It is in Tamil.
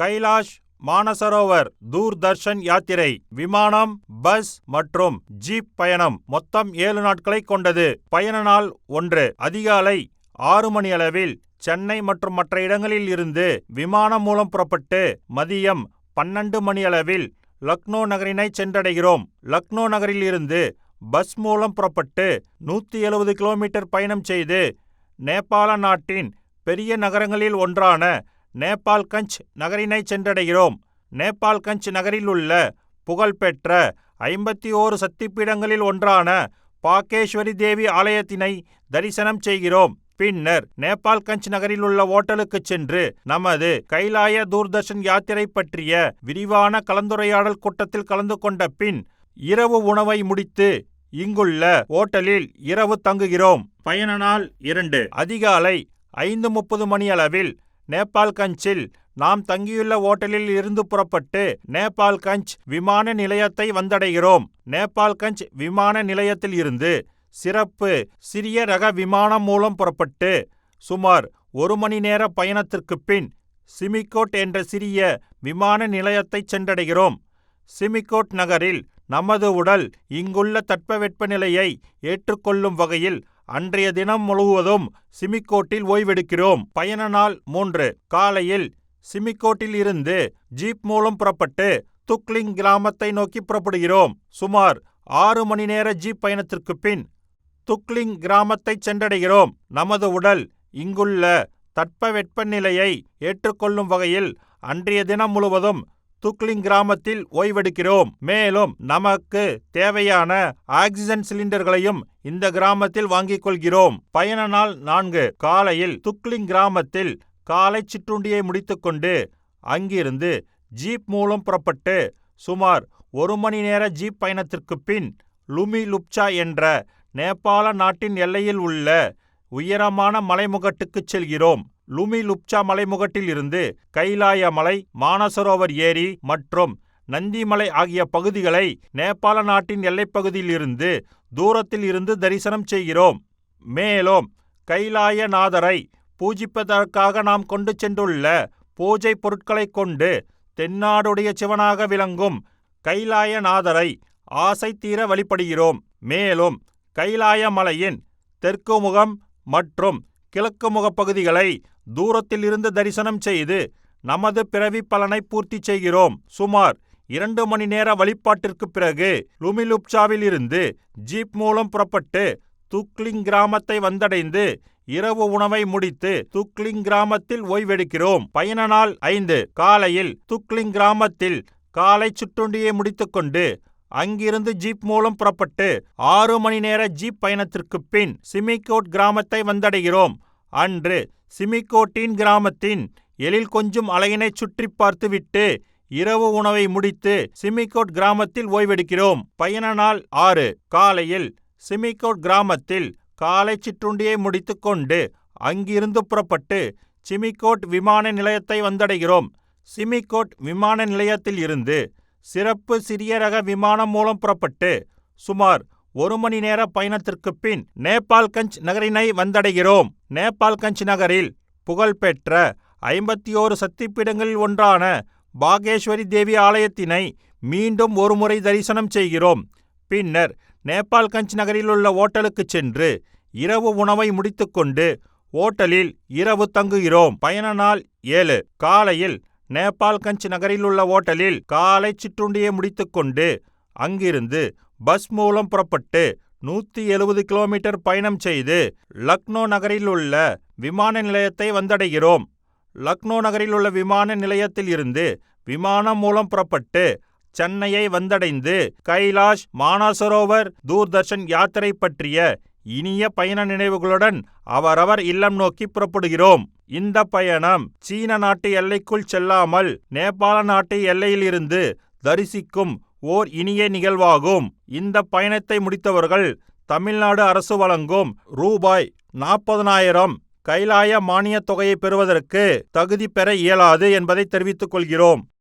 கைலாஷ் மானசரோவர் தூர்தர்ஷன் யாத்திரை. விமானம் பஸ் மற்றும் ஜீப் பயணம் மொத்தம் ஏழு நாட்களை கொண்டது. பயண நாள் ஒன்று. அதிகாலை ஆறு மணி அளவில் சென்னை மற்றும் மற்ற இடங்களில் இருந்து விமானம் மூலம் புறப்பட்டு மதியம் பன்னெண்டு மணி அளவில் லக்னோ நகரினை சென்றடைகிறோம். லக்னோ நகரில் இருந்து பஸ் மூலம் புறப்பட்டு நூத்தி எழுபது கிலோமீட்டர் பயணம் செய்து நேபாள நாட்டின் பெரிய நகரங்களில் ஒன்றான நேபாள்கஞ்ச் நகரினை சென்றடைகிறோம். நேபாள்கஞ்ச் நகரில் உள்ள புகழ்பெற்ற ஐம்பத்தி ஓரு சக்திப்பீடங்களில் ஒன்றான பாக்கேஸ்வரி தேவி ஆலயத்தினை தரிசனம் செய்கிறோம். பின்னர் நேபாள்கஞ்ச் நகரில் உள்ள ஓட்டலுக்கு சென்று நமது கைலாய தூர்தர்ஷன் யாத்திரை பற்றிய விரிவான கலந்துரையாடல் கூட்டத்தில் கலந்து கொண்ட பின் இரவு உணவை முடித்து இங்குள்ள ஓட்டலில் இரவு தங்குகிறோம். பயண நாள் இரண்டு. அதிகாலை ஐந்து முப்பது மணி அளவில் நேபாள்கஞ்சில் நாம் தங்கியுள்ள ஓட்டலில் இருந்து புறப்பட்டு நேபாள்கஞ்ச் விமான நிலையத்தை வந்தடைகிறோம். நேபாள்கஞ்ச் விமான நிலையத்தில் இருந்து சிறப்பு சிறிய ரக விமானம் மூலம் புறப்பட்டு சுமார் ஒரு மணி நேர பயணத்திற்கு பின் சிமிகோட் என்ற சிறிய விமான நிலையத்தை சென்றடைகிறோம். சிமிகோட் நகரில் நமது உடல் இங்குள்ள தட்பவெப்பநிலையை ஏற்றுக்கொள்ளும் வகையில் அன்றைய தினம் முழுவதும் சிமிக்கோட்டில் ஓய்வெடுக்கிறோம். பயண நாள் மூன்று. காலையில் சிமிக்கோட்டில் இருந்து ஜீப் மூலம் புறப்பட்டு துக்லிங் கிராமத்தை நோக்கி புறப்படுகிறோம். சுமார் ஆறு மணி நேர ஜீப் பயணத்திற்கு பின் துக்லிங் கிராமத்தை சென்றடைகிறோம். நமது உடல் இங்குள்ள தட்பவெப்பநிலையை ஏற்றுக்கொள்ளும் வகையில் அன்றைய தினம் முழுவதும் துக்லிங் கிராமத்தில் ஓய்வெடுக்கிறோம். மேலும் நமக்கு தேவையான ஆக்சிஜன் சிலிண்டர்களையும் இந்த கிராமத்தில் வாங்கிக் கொள்கிறோம். பயண நாள் நான்கு. காலையில் துக்லிங் கிராமத்தில் காலை சிற்றுண்டியை முடித்துக்கொண்டு அங்கிருந்து ஜீப் மூலம் புறப்பட்டு சுமார் ஒரு மணி நேர ஜீப் பயணத்திற்கு பின் லுமி லுப்சா என்ற நேபாள நாட்டின் எல்லையில் உள்ள உயரமான மலைமுகட்டுக்குச் செல்கிறோம். லுமி லுப்ச்சா மலைமுகட்டில் இருந்து கைலாய மலை மானசரோவர் ஏரி மற்றும் நந்திமலை ஆகிய பகுதிகளை நேபாள நாட்டின் எல்லைப்பகுதியில் இருந்து தூரத்தில் இருந்து தரிசனம் செய்கிறோம். மேலும் கைலாயநாதரை பூஜிப்பதற்காக நாம் கொண்டு சென்றுள்ள பூஜை பொருட்களை கொண்டு தென்னாடுடைய சிவனாக விளங்கும் கைலாயநாதரை ஆசை தீர வழிபடுகிறோம். மேலும் கைலாய மலையின் தெற்கு முகம் மற்றும் கிழக்கு முகப்பகுதிகளை தூரத்திலிருந்து தரிசனம் செய்து நமது பிறவி பலனை பூர்த்தி செய்கிறோம். சுமார் இரண்டு மணி நேர வழிபாட்டிற்கு பிறகு லுமிலுப்சாவில் இருந்து ஜீப் மூலம் புறப்பட்டு துக்லிங் கிராமத்தை வந்தடைந்து இரவு உணவை முடித்து துக்லிங் கிராமத்தில் ஓய்வெடுக்கிறோம். பயண நாள் ஐந்து. காலையில் துக்லிங் கிராமத்தில் காலை சுற்றுண்டியை முடித்துக்கொண்டு அங்கிருந்து ஜீப் மூலம் புறப்பட்டு ஆறு மணி நேர ஜீப் பயணத்திற்கு பின் சிமிகோட் கிராமத்தை வந்தடைகிறோம். அன்று சிமிகோட்டின் கிராமத்தின் எழில் கொஞ்சம் அலையினை சுற்றி பார்த்துவிட்டு இரவு உணவை முடித்து சிமிகோட் கிராமத்தில் ஓய்வெடுக்கிறோம். பயண நாள் ஆறு. காலையில் சிமிகோட் கிராமத்தில் காலை சிற்றுண்டியை முடித்துக்கொண்டு அங்கிருந்து புறப்பட்டு சிமிகோட் விமான நிலையத்தை வந்தடைகிறோம். சிமிகோட் விமான நிலையத்தில் இருந்து சிறப்பு சிறிய ரக விமானம் மூலம் புறப்பட்டு சுமார் ஒரு மணி நேர பயணத்திற்கு பின் நேபாள்கஞ்ச் நகரினை வந்தடைகிறோம். நேபாள்கஞ்ச் நகரில் புகழ்பெற்ற ஐம்பத்தி ஓரு சக்திப்பீடங்களில் ஒன்றான பாகேஸ்வரி தேவி ஆலயத்தினை மீண்டும் ஒருமுறை தரிசனம் செய்கிறோம். பின்னர் நேபாள்கஞ்ச் நகரில் உள்ள ஓட்டலுக்கு சென்று இரவு உணவை முடித்துக்கொண்டு ஓட்டலில் இரவு தங்குகிறோம். பயண நாள் ஏழு. காலையில் நேபாள்கஞ்ச் நகரில் உள்ள ஓட்டலில் காலை சிற்றுண்டியை முடித்துக்கொண்டு அங்கிருந்து பஸ் மூலம் புறப்பட்டு நூத்தி எழுபது கிலோமீட்டர் பயணம் செய்து லக்னோ நகரில் உள்ள விமான நிலையத்தை வந்தடைகிறோம். லக்னோ நகரில் உள்ள விமான நிலையத்தில் இருந்து விமானம் மூலம் புறப்பட்டு சென்னையை வந்தடைந்து கைலாஷ் மானாசரோவர் தூர்தர்ஷன் யாத்திரை பற்றிய இனிய பயண நினைவுகளுடன் அவரவர் இல்லம் நோக்கி புறப்படுகிறோம். இந்த பயணம் சீன நாட்டு எல்லைக்குள் செல்லாமல் நேபாள நாட்டு எல்லையிலிருந்து தரிசிக்கும் ஓர் இனிய நிகழ்வாகும். இந்த பயணத்தை முடித்தவர்கள் தமிழ்நாடு அரசு வழங்கும் ரூபாய் நாற்பதனாயிரம் கைலாய மானியத் தொகையை பெறுவதற்கு தகுதி பெற இயலாது என்பதை தெரிவித்துக் கொள்கிறோம்.